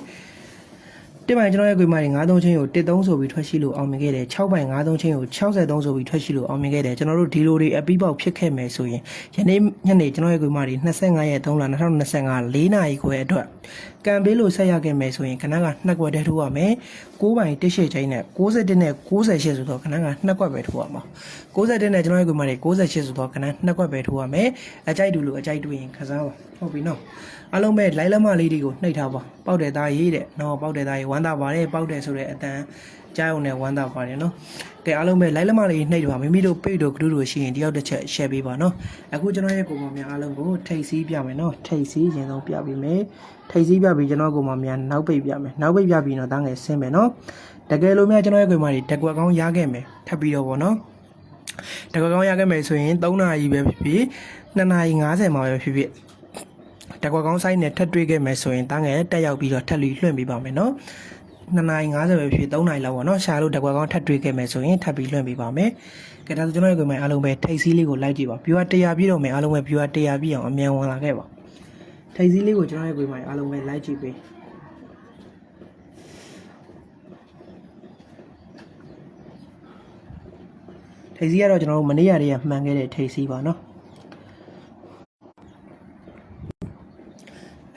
တစ်ပိုင်ကျွန်တော်ရဲ့ကွေမာတွေ93ချင်းကို13ဆိုပြီးထွက်ရှိလို့အောင်မြင်ခဲ့တယ်6ပိုင်93ချင်းကို63ဆိုပြီးထွက်ရှိလို့အောင်မြင်ခဲ့တယ်ကျွန်တော်တို့ဒီလိုတွေအပြီးပေါက်ဖြစ်ခဲ့မယ်ဆိုရင်ယနေ့ညနေကျွန်တော်ရဲ့ကွေမာတွေ25ရက်3လ2025 4နာရီခွဲအတွက်ကံပေးလို့ဆက်ရခဲ့မယ်ဆိုရင်ခဏကနှစ်ကွက်တည်းထိုးရမယ်6ပိုင်တစ်ရှစ်ချင်းနဲ့61နဲ့98ဆိုတော့ခဏကနှစ်ကွက်ပဲထိုးရမှာ61နဲ့ကျွန်တော်ရဲ့ကွေမာတွေ68ဆိုတော့ခဏနှစ်ကွက်ပဲထိုးရမယ်အကြိုက်တူလို့အကြိုက်တူရင်ခစားပါဟုတ်ပြီနော်အားလုံးပဲလိုက်လက်မလေးတွေကိုနှိပ်ထားပါပောက်တယ်သားရေးတဲ့နော်ပောက်တယ်သားရေးဝမ်းသာပါတယ်ပောက်တယ်ဆိုတဲ့အတန်ကြားုံနဲ့ဝမ်းသာပါတယ်နော်ကဲအားလုံးပဲလိုက်လက်မလေးနှိပ်ထားပါမိမိတို့ပိတ်တို့ဂရုတို့ရှိရင်တယောက်တစ်ချက် share ပေးပါနော်အခုကျွန်တော်ရဲ့ကိုယ်ပေါ်များအားလုံးကိုထိတ်စီးပြမယ်နော်ထိတ်စီးရင်ဆုံးပြပေးမယ်ထိတ်စီးပြပြီးကျွန်တော်ကိုယ်ပေါ်များနောက်ပိတ်ပြမယ်နောက်ပိတ်ပြပြီးတော့တန်းငယ်ဆင်းမယ်နော်တကယ်လို့များကျွန်တော်ရဲ့ကိုယ်ပေါ်တွေတက်ကွက်ကောင်းရခဲ့မယ်ထပ်ပြီးတော့ဗောနော်တကွက်ကောင်းရခဲ့မယ်ဆိုရင်3နာရီပဲဖြစ်ဖြစ်2နာရီ50မှာပဲဖြစ်ဖြစ်တကွက်ကောင်းဆိုင်နဲ့ထပ်တွေ့ခဲ့မယ်ဆိုရင်တန်းငယ်တက်ရောက်ပြီးတော့ထပ်လီလွှင့်ပေးပါမယ်နော် 2နာရီ50ပဲဖြစ်ဖြစ်3နာရီလောက်ပေါ့နော်ရှာလို့တကွက်ကောင်းထပ်တွေ့ခဲ့မယ်ဆိုရင်ထပ်ပြီးလွှင့်ပေးပါမယ်ကဲဒါဆိုကျွန်တော်ရဲ့ကိုယ်မယ်အားလုံးပဲထိတ်စည်းလေးကိုလိုက်ကြည့်ပါပြူက100ပြည့်တော့မယ်အားလုံးပဲပြူက100ပြည့်အောင်အမြန်ဝင်လာခဲ့ပါထိတ်စည်းလေးကိုကျွန်တော်ရဲ့ကိုယ်မယ်အားလုံးပဲလိုက်ကြည့်ပေးထိတ်စည်းကတော့ကျွန်တော်တို့မနေ့ကတည်းကမှန်ခဲ့တဲ့ထိတ်စည်းပါနော်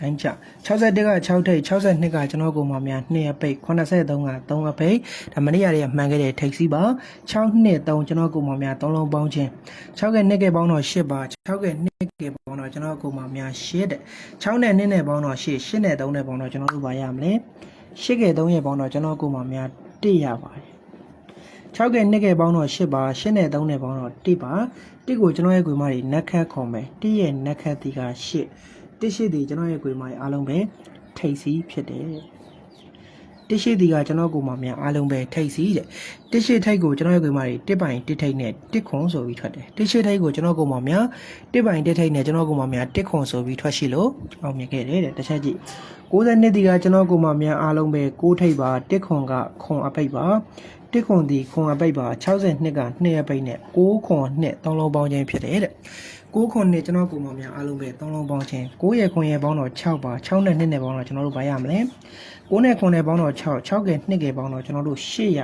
အင်းချ61က6ထိပ်62ကကျွန်တော်ကိုမများ2အပိတ်83က3အပိတ်ဒါမနေ့ရတဲ့မှန်ခဲ့တဲ့ထိပ်စီးပါ6နှစ်3ကျွန်တော်ကိုမများ3လုံးပေါင်းခြင်း6က2ကပေါင်းတော့8ပါ6က2ကပေါင်းတော့ကျွန်တော်ကိုမများ8တဲ့6နဲ့2နဲ့ပေါင်းတော့8 8နဲ့3နဲ့ပေါင်းတော့ကျွန်တော်တို့ပါရမလဲ8က3ရဲ့ပေါင်းတော့ကျွန်တော်ကိုမများ1ရပါတယ်6က2ကပေါင်းတော့8ပါ8နဲ့3နဲ့ပေါင်းတော့1ပါ1ကိုကျွန်တော်ရဲ့ကွေမတွေနက်ခတ်ခေါ်မယ်1ရဲ့နက်ခတ်ဒီက8 တစ်ရှိသည်ကျွန်တော်ရဲ့ကိုယ်မအားလုံးပဲထိတ်စီးဖြစ်တယ်တစ်ရှိတီကကျွန်တော်ကိုမှများအားလုံးပဲထိတ်စီတဲ့တစ်ရှိထိတ်ကိုကျွန်တော်ရဲ့ကိုမှတွေတစ်ပိုင်တစ်ထိတ်နဲ့တစ်ခွန်ဆိုပြီးထွက်တယ်တစ်ရှိထိတ်ကိုကျွန်တော်ကိုမှများတစ်ပိုင်တစ်ထိတ်နဲ့ကျွန်တော်ကိုမှများတစ်ခွန်ဆိုပြီးထွက်ရှိလို့အောင်မြင်ခဲ့တယ်တဲ့တစ်ချက်ကြည့်62တီကကျွန်တော်ကိုမှများအားလုံးပဲ6ထိတ်ပါတစ်ခွန်ကခွန်အပိတ်ပါ တစ်ခွန်ဒီခွန်အပိတ်ပါ62က2အပိတ်နဲ့6ခွန်နဲ့3လုံးပေါင်းခြင်းဖြစ်တယ်တဲ့6ခွန်နဲ့ကျွန်တော်ကိုမှများအားလုံးပဲ3လုံးပေါင်းခြင်း9ရဲ့ခွန်ရဲ့ပေါင်းတော့6ပါ6နဲ့2နဲ့ပေါင်းတော့ကျွန်တော်တို့ဘာရမလဲ9နဲ့ခွန်နဲ့ပေါင်းတော့6 6ကဲ2ကဲပေါင်းတော့ကျွန်တော်တို့8ရ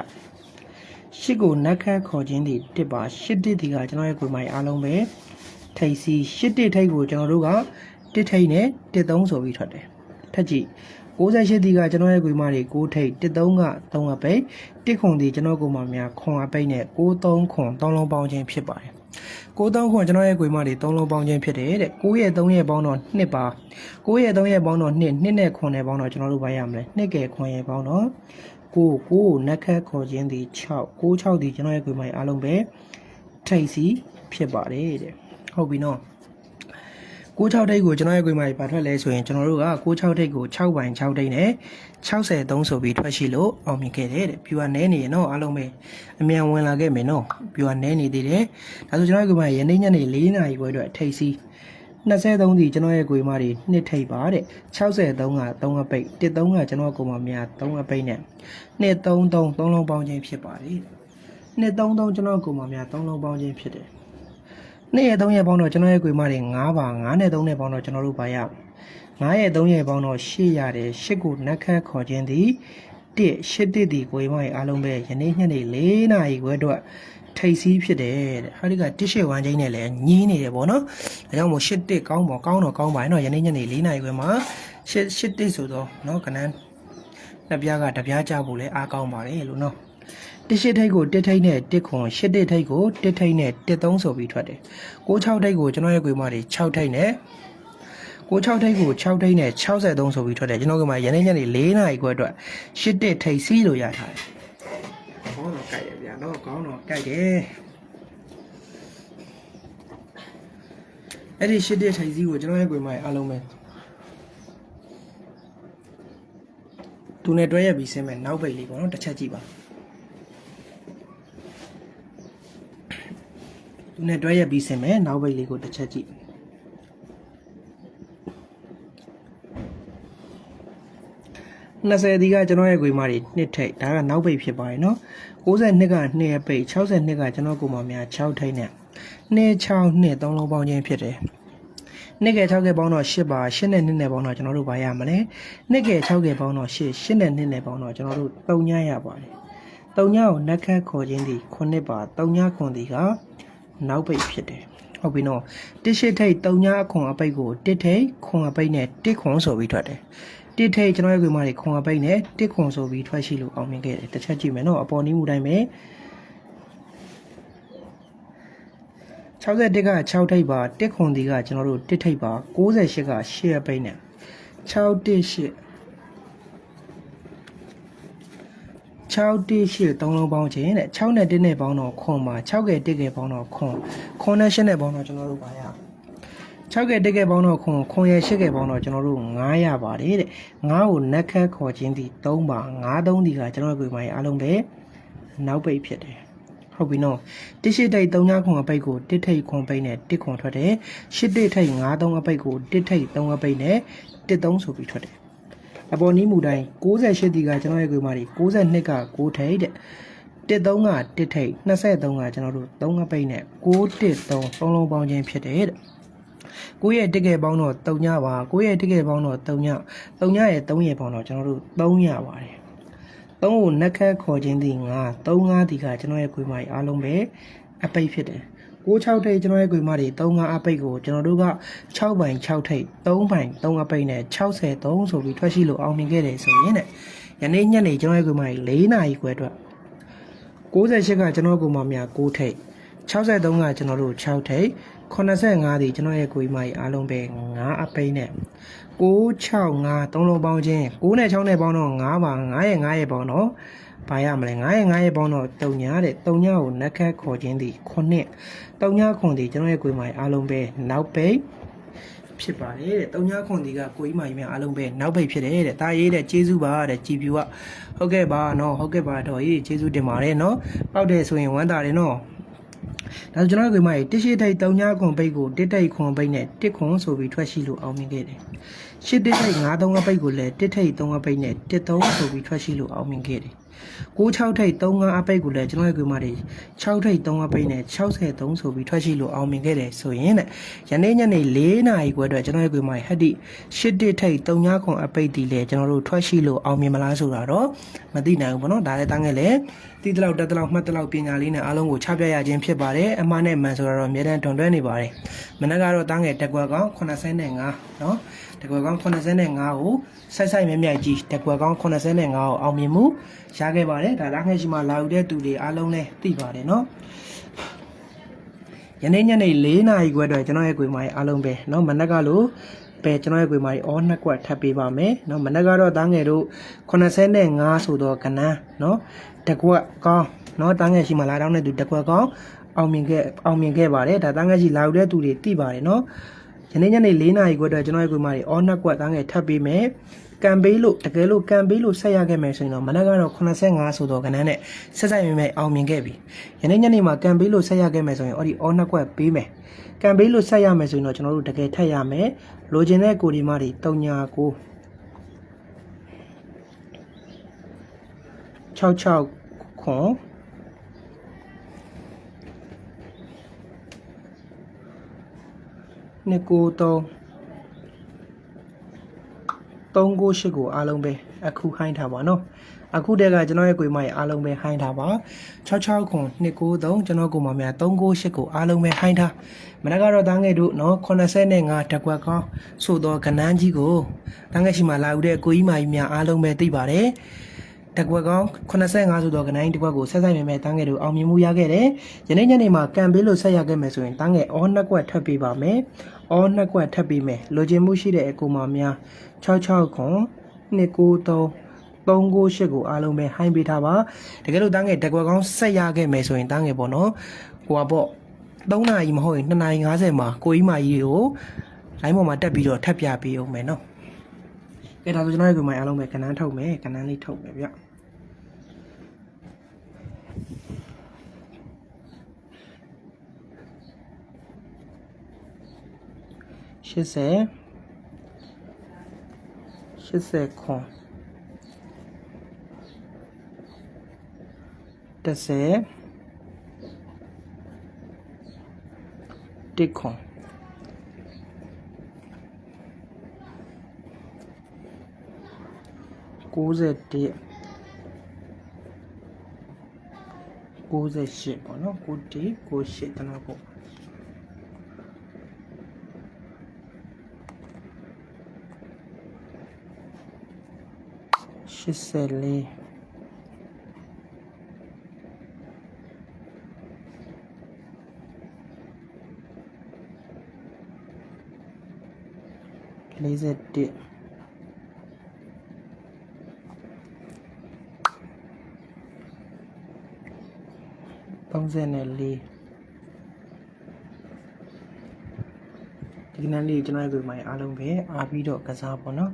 ရှစ်ကိုနက်ခတ်ခေါ်ခြင်းဒီတစ်ပါရှစ်တစ်ဒီကကျွန်တော်ရဲ့ကိုယ်မိုင်အားလုံးပဲထိတ်စီရှစ်တစ်ထိတ်ကိုကျွန်တော်တို့ကတစ်ထိတ်နဲ့တစ်သုံးဆိုပြီးထွက်တယ်ထက်ကြည့် 68ဒီကကျွန်တော်ရဲ့ကိုယ်မတွေ6ထိတ်တစ်သုံးက3အပိတ်တစ်ခွန်ဒီကျွန်တော်ကိုယ်မများခွန်အပိတ်နဲ့63ခွန်3လုံးပေါင်းခြင်းဖြစ်ပါတယ်63ခွန်ကျွန်တော်ရဲ့ကိုယ်မတွေ3လုံးပေါင်းခြင်းဖြစ်တယ်တဲ့9ရဲ့3ရဲ့ပေါင်းတော့2ပါ9ရဲ့3ရဲ့ပေါင်းတော့2 2နဲ့ခွန်နဲ့ပေါင်းတော့ကျွန်တော်တို့ဘာရမလဲ2ကဲခွန်ရဲ့ပေါင်းတော့ကိုကိုနက်ခတ်ခေါ်ခြင်းဒီ6 6 6ဒီကျွန်တော်ရဲ့ကိုယ်မိုင်အားလုံးပဲထိတ်စီဖြစ်ပါတယ်တဲ့ဟုတ်ပြီနော် 96ထိတ်ကိုကျွန်တော်ရဲ့ကိုယ်မိုင်ပါထွက်လဲဆိုရင်ကျွန်တော်တို့က96ထိတ်ကို6ပိုင်6ထိတ်နဲ့63ဆိုပြီးထွက်ရှိလို့အောင်မြင်ခဲ့တယ်တဲ့ပြူကနေနေရင်တော့အားလုံးပဲအမြန်ဝင်လာခဲ့မယ်နော်ပြူကနေနေသေးတယ်ဒါဆိုကျွန်တော်ရဲ့ကိုယ်မိုင်ရနေညနေ4နာရီခွဲအတွက်ထိတ်စီ23ဒီကျွန်တော်ရဲ့ကိုယ်မတွေနှစ်ထိပ်ပါတဲ့63က3အပိတ်13ကကျွန်တော်ကိုယ်မများ3အပိတ်နဲ့233 3လုံးပေါင်းခြင်းဖြစ်ပါတယ်233ကျွန်တော်ကိုယ်မများ3လုံးပေါင်းခြင်းဖြစ်တယ် 2ရဲ့3ရဲ့ပေါင်းတော့ကျွန်တော်ရဲ့ကိုယ်မတွေ9ပါ9နဲ့3နဲ့ပေါင်းတော့ကျွန်တော်တို့ပါရ9ရဲ့3ရဲ့ပေါင်းတော့8ရတယ်8ကိုနက်ခတ်ခေါ်ခြင်းသည်1 8တစ်ဒီကိုယ်မတွေအားလုံးပဲယနေ့ညနေ4နာရီခွဲအတွက်ထိတ်စီးဖြစ်တယ်တဲ့ဟာဒီကတစ်ရှစ်ဝမ်းချင်းနဲ့လည်းညင်းနေတယ်ပေါ့နော်ဒါကြောင့်မို့ရှစ်တစ်ကောင်းပေါ့ကောင်းတော့ကောင်းပါရဲ့နော်ယနေ့ညနေ၄နာရီခွဲမှာရှစ်ရှစ်တစ်ဆိုတော့နော်ကနန်းနှစ်ပြားကတပြားကြဖို့လည်းအားကောင်းပါတယ်လို့နော် တစ်ရှစ်ထိတ်ကိုတစ်ထိတ်နဲ့တစ်ခွန်ရှစ်တစ်ထိတ်ကိုတစ်ထိတ်နဲ့တစ်သုံးဆိုပြီးထွက်တယ်ကို6ထိတ်ကိုကျွန်တော်ရဲ့ကွေမတွေ6ထိတ်နဲ့ကို6ထိတ်ကို6ထိတ်နဲ့63ဆိုပြီးထွက်တယ်ကျွန်တော်ကမှယနေ့ညနေ၄နာရီခွဲအတွက်ရှစ်တစ်ထိတ်စီးလို့ရထားတယ်ကောင်းတော့ကြိုက်တယ်ဗျာနော်ကောင်းတော့ကြိုက်တယ်အဲ့ဒီရှစ်တဲ့ထိုင်စည်းကိုကျွန်တော်ရဲ့ကွေမိုင်အားလုံးပဲသူနဲ့တွဲရပြီးဆင်းမဲ့နောက်ပိတ်လေးပေါ့နော်တစ်ချက်ကြည့်ပါ သူနဲ့တွဲရပြီးဆင်းမဲ့နောက်ပိတ်လေးကိုတစ်ချက်ကြည့်20ဒီကကျွန်တော်ရဲ့ကွေမာတွေနှစ်ထိပ်ဒါကနောက်ပိတ်ဖြစ်ပါတယ်နော်62က2ရဲ့ပိတ်62ကကျွန်တော်ကိုမများ6ထိပ်နဲ့2 6 2 3လုံးပေါင်းခြင်းဖြစ်တယ်နှစ်ကယ်6ကယ်ပေါင်းတော့8ပါ8နဲ့2နဲ့ပေါင်းတော့ကျွန်တော်တို့ဘာရမလဲနှစ်ကယ်6ကယ်ပေါင်းတော့8 8နဲ့2နဲ့ပေါင်းတော့ကျွန်တော်တို့3ညရပါတယ်3ညကိုနက်ခတ်ခေါ်ခြင်းဒီ9ပါ3ညခွန်ဒီက နောက်ပိတ်ဖြစ်တယ်ဟုတ်ပြီနော်တစ်ရှိထိတ်3ညအခွန်အပိတ်ကိုတစ်ထိတ်ခွန်အပိတ်နဲ့တစ်ခွန်ဆိုပြီးထွက်တယ်တစ်ထိတ်ကျွန်တော်ရဲ့ကွေမတွေခွန်အပိတ်နဲ့တစ်ခွန်ဆိုပြီးထွက်ရှိလို့အောင်မြင်ခဲ့တယ်တစ်ချက်ကြည့်မယ်နော်အပေါ်နီးမှုတိုင်းပဲ61က6ထိပ်ပါတစ်ခွန်ဒီကကျွန်တော်တို့တစ်ထိပ်ပါ68က8အပိတ်နဲ့618 6တိရှိ3လုံးပေါင်းခြင်းတဲ့6နဲ့1နဲ့ပေါင်းတော့ခွန်ပါ6ကဲ1ကဲပေါင်းတော့ခွန်ခွန်နဲ့8နဲ့ပေါင်းတော့ကျွန်တော်တို့ပါရ6ကဲ1ကဲပေါင်းတော့ခွန်ခွန်ရဲ့8ကဲပေါင်းတော့ကျွန်တော်တို့9ရပါတယ်တဲ့9ကိုနက်ခတ်ခေါ်ခြင်းဒီ3ပါ9 3ဒီကကျွန်တော်တို့ကိုယ်မကြီးအလုံးပဲနောက်ပိတ်ဖြစ်တယ်ဟုတ်ပြီနော်တစ်ရှိတိတ်3ညခွန်အပိတ်ကိုတစ်ထိတ်ခွန်ပိတ်နဲ့တစ်ခွန်ထွက်တယ်ရှစ်တိတ်ထိတ်9 3အပိတ်ကိုတစ်ထိတ်3အပိတ်နဲ့တစ်3ဆိုပြီးထွက်တယ် အပေါ်နီးမူတိုင်း68ဒီကကျွန်တော်ရဲ့ကိုယ်မကြီး62က6ထိတ်တဲ့13ကတစ်ထိတ်23ကကျွန်တော်တို့3အပိတ်နဲ့613 3လုံးပေါင်းခြင်းဖြစ်တယ်တဲ့ကိုယ့်ရဲ့တကယ်ပေါင်းတော့3ညပါကိုယ့်ရဲ့တကယ်ပေါင်းတော့3ည3ညရဲ့3ရဲ့ပေါင်းတော့ကျွန်တော်တို့3ညပါတယ်3ကိုနက်ခတ်ခေါ်ခြင်းသည်9 3 5ဒီကကျွန်တော်ရဲ့ခွေးမကြီးအားလုံးပဲအပိတ်ဖြစ်တယ် 96ထိပ်ကျွန်တော်ရဲ့ခွေးမကြီး3 5အပိတ်ကိုကျွန်တော်တို့က6ပိုင်6ထိပ်3ပိုင်3အပိတ်နဲ့63ဆိုပြီးထွက်ရှိလို့အောင်မြင်ခဲ့တယ်ဆိုရင်တဲ့ယနေ့ညနေကျွန်တော်ရဲ့ခွေးမကြီး4နာရီခွဲအတွက်68ကကျွန်တော်ကိုမများ6ထိပ်63ကကျွန်တော်တို့6ထိပ်85ဒီကျွန်တော်ရဲ့ကိုကြီးမကြီးအားလုံးပဲ9အပိန်းနဲ့665သုံးလုံးပေါင်းခြင်း9နဲ့6နဲ့ပေါင်းတော့9ပါ9ရဲ့9ရဲ့ပေါင်းတော့ ဘာရမလဲ9ရဲ့9ရဲ့ပေါင်းတော့3ညာတဲ့3ညာကိုနက်ခတ်ခေါ်ခြင်းဒီ9 3ညာခွန်ဒီကျွန်တော်ရဲ့ကိုကြီးမကြီးအားလုံးပဲနောက်ပိန်းဖြစ်ပါတယ်တဲ့တုံညာခွန်ဒီကကိုကြီးမကြီးများအားလုံးပဲနောက်ပိတ်ဖြစ်တယ်တဲ့ဒါရေးတဲ့ကျေးဇူးပါတဲ့ကြည်ပြူကဟုတ်ကဲ့ပါနော်ဟုတ်ကဲ့ပါတော့ရေးကျေးဇူးတင်ပါတယ်နော်ပောက်တယ်ဆိုရင်ဝမ်းသာတယ်နော်ဒါဆိုကျွန်တော်တို့ကမှတစ်ရှိထိတ်တုံညာခွန်ပိတ်ကိုတစ်ထိတ်ခွန်ပိတ်နဲ့တစ်ခွန်ဆိုပြီးထွက်ရှိလို့အောင်မြင်ခဲ့တယ်ရှစ်တစ်ထိတ်၅သုံးကပိတ်ကိုလည်းတစ်ထိတ်သုံးကပိတ်နဲ့တစ်သုံးဆိုပြီးထွက်ရှိလို့အောင်မြင်ခဲ့တယ် 96ထိတ်35အပိတ်ကိုလည်းကျွန်တော်တို့ကမှ6ထိတ်3အပိတ်နဲ့63ဆိုပြီးထွက်ရှိလို့အောင်မြင်ခဲ့တယ်ဆိုရင်တဲ့ယနေ့ညနေ4နာရီခွဲအတွက်ကျွန်တော်တို့ကမှဟက်ဒီ8တစ်ထိတ်3ခွန်အပိတ်ဒီလေကျွန်တော်တို့ထွက်ရှိလို့အောင်မြင်မလားဆိုတာတော့မသိနိုင်ဘူးပေါ့နော်ဒါလည်းတန်းခဲ့လေတီးတလောက်တက်တလောက်မှတ်တလောက်ပညာလေးနဲ့အားလုံးကိုချပြရခြင်းဖြစ်ပါတယ်အမှားနဲ့မှန်ဆိုတော့အများတန်းတွန်တွဲနေပါတယ်မနက်ကတော့တန်းငယ်တက်ကွက်ကောင်85နော် တကွက်ကောင်85ကိုဆိုက်ဆိုက်မြမြိုက်ကြီးတကွက်ကောင်85ကိုအောင်မြင်မှုရခဲ့ပါတယ်ဒါလားငယ်ရှိမှလာယူတဲ့သူတွေအားလုံးလည်းသိပါတယ်နော်ယနေ့ညနေ4နာရီခွဲတော့ကျွန်တော်ရဲ့ကိုယ်မကြီးအားလုံးပဲเนาะမနက်ကလို့ပဲကျွန်တော်ရဲ့ကိုယ်မကြီးအော်နှစ်ကွက်ထပ်ပေးပါမယ်เนาะမနက်ကတော့တားငယ်တို့85ဆိုတော့ကနန်းเนาะတကွက်ကောင်းเนาะတားငယ်ရှိမှလာတော့တဲ့သူတကွက်ကောင်းအောင်မြင်ခဲ့အောင်မြင်ခဲ့ပါတယ်ဒါတားငယ်ရှိလာယူတဲ့သူတွေသိပါတယ်เนาะ ယနေ့ညနေ4နာရီခွဲတော့ကျွန်တော်ရဲ့ကိုယ်မကြီးအော်နှစ်ကွက်တားငယ်ထပ်ပေးမယ်ကံပေးလို့တကယ်လို့ကံပေးလို့ဆက်ရခဲ့မယ်ဆိုရင်တော့မနက်ကတော့85ဆိုတော့ကနန်းနဲ့ဆက်ဆက်မြင်မဲ့အောင်မြင်ခဲ့ပြီယနေ့ညနေမှာကံပေးလို့ဆက်ရခဲ့မယ်ဆိုရင်အော်ဒီအော်နှစ်ကွက်ပေးမယ်ကံပေးလို့ဆက်ရမယ်ဆိုရင်တော့ကျွန်တော်တို့တကယ်ထက်ရမယ်လိုချင်တဲ့ကိုဒီမတွေတုံညာ ကို66ခွန်နှစ်ကိုသုံး398ကိုအားလုံးပဲအခုဟိုင်းထားပါနော်အခုတည်းကကျွန်တော်ရဲ့ကိုယ်မကြီးအားလုံးပဲဟိုင်းထားပါ66ခွန်293ကျွန်တော်ကိုယ်မများ398ကိုအားလုံးပဲဟိုင်းထားမနက်ကတော့တန်းငယ်တို့နော်85တက်ကွက်ကောင်းဆိုတော့ကနန်းကြီးကိုတန်းငယ်ရှိမှလာဦးတဲ့ကိုကြီးမကြီးများအားလုံးပဲသိပါတယ်တက်ကွက်ကောင်း85ဆိုတော့ကနိုင်တစ်ကွက်ကိုဆက်ဆိုင်မြင်မဲ့တန်းငယ်တို့အောင်မြင်မှုရခဲ့တယ်။ယနေ့ညနေမှာကံပေးလို့ဆက်ရခဲ့မယ်ဆိုရင်တန်းငယ်အောနှစ်ကွက်ထပ်ပေးပါမယ်။ အောနှစ်ကွက်ထပ်ပေးမယ်။လိုချင်မှုရှိတဲ့အကူမများ66ခွန်293 398ကိုအားလုံးပဲဟိုင်းပေးထားပါတကယ်လို့တန်းငယ်တက်ကွက်ကောင်းဆက်ရခဲ့မယ်ဆိုရင်တန်းငယ်ပေါ့နော်ဟိုပါပေါ့3နာရီမဟုတ်ရင်2နာရီ50မှာကိုကြီးမကြီးကိုလိုင်းပေါ်မှာတက်ပြီးတော့ထပ်ပြပေးအောင်မယ်နော်ကဲဒါဆိုကျွန်တော်ရဲ့ကိုမိုင်အားလုံးပဲကနန်းထုတ်မယ်ကနန်းလေးထုတ်မယ်ဗျ 80 80ခွန်30တစ်ခွန်91 98ပေါ့နော်91 98တနာပေါ့ 844134ဒီကနန်းလေးကျွန်တော်တို့မိုင်အားလုံးပဲအားပြီးတော့ကစားပါတော့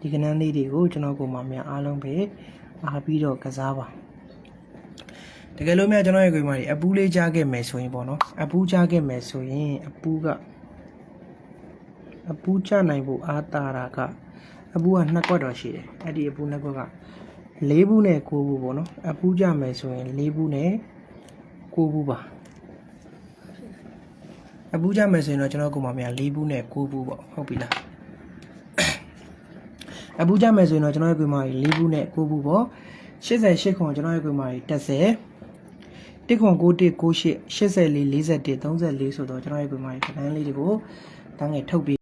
ဒီကနန်းလေးတွေကိုကျွန်တော်ကိုမှများအားလုံးပဲအားပြီးတော့ကစားပါတကယ်လို့များကျွန်တော်ရဲ့ကိုယ်မကြီးအပူးလေးကြားခဲ့မယ်ဆိုရင်ပေါ့နော်အပူးကြားခဲ့မယ်ဆိုရင်အပူးကအပူးချနိုင်ဖို့အားတာတာကအပူးကနှစ်ကွက်တော့ရှိတယ်အဲ့ဒီအပူးနှစ်ကွက်က၄ဘူးနဲ့၉ဘူးပေါ့နော်အပူးကြမယ်ဆိုရင်၄ဘူးနဲ့၉ဘူးပါအပူးကြမယ်ဆိုရင်တော့ကျွန်တော်ကိုယ်မများ၄ဘူးနဲ့၉ဘူးပေါ့ဟုတ်ပြီလား အပူးကြမယ်ဆိုရင်တော့ကျွန်တော်ရဲ့ကိုယ်မကြီး၄ဘူးနဲ့၉ဘူးပေါ့88ခွန်ကျွန်တော်ရဲ့ကိုယ်မကြီး30တစ်ခွန်9 1 98 84 41 34ဆိုတော့ကျွန်တော်ရဲ့ကိုယ်မကြီးခဏလေးတွေကိုတန်းငယ်ထုတ်ပြီး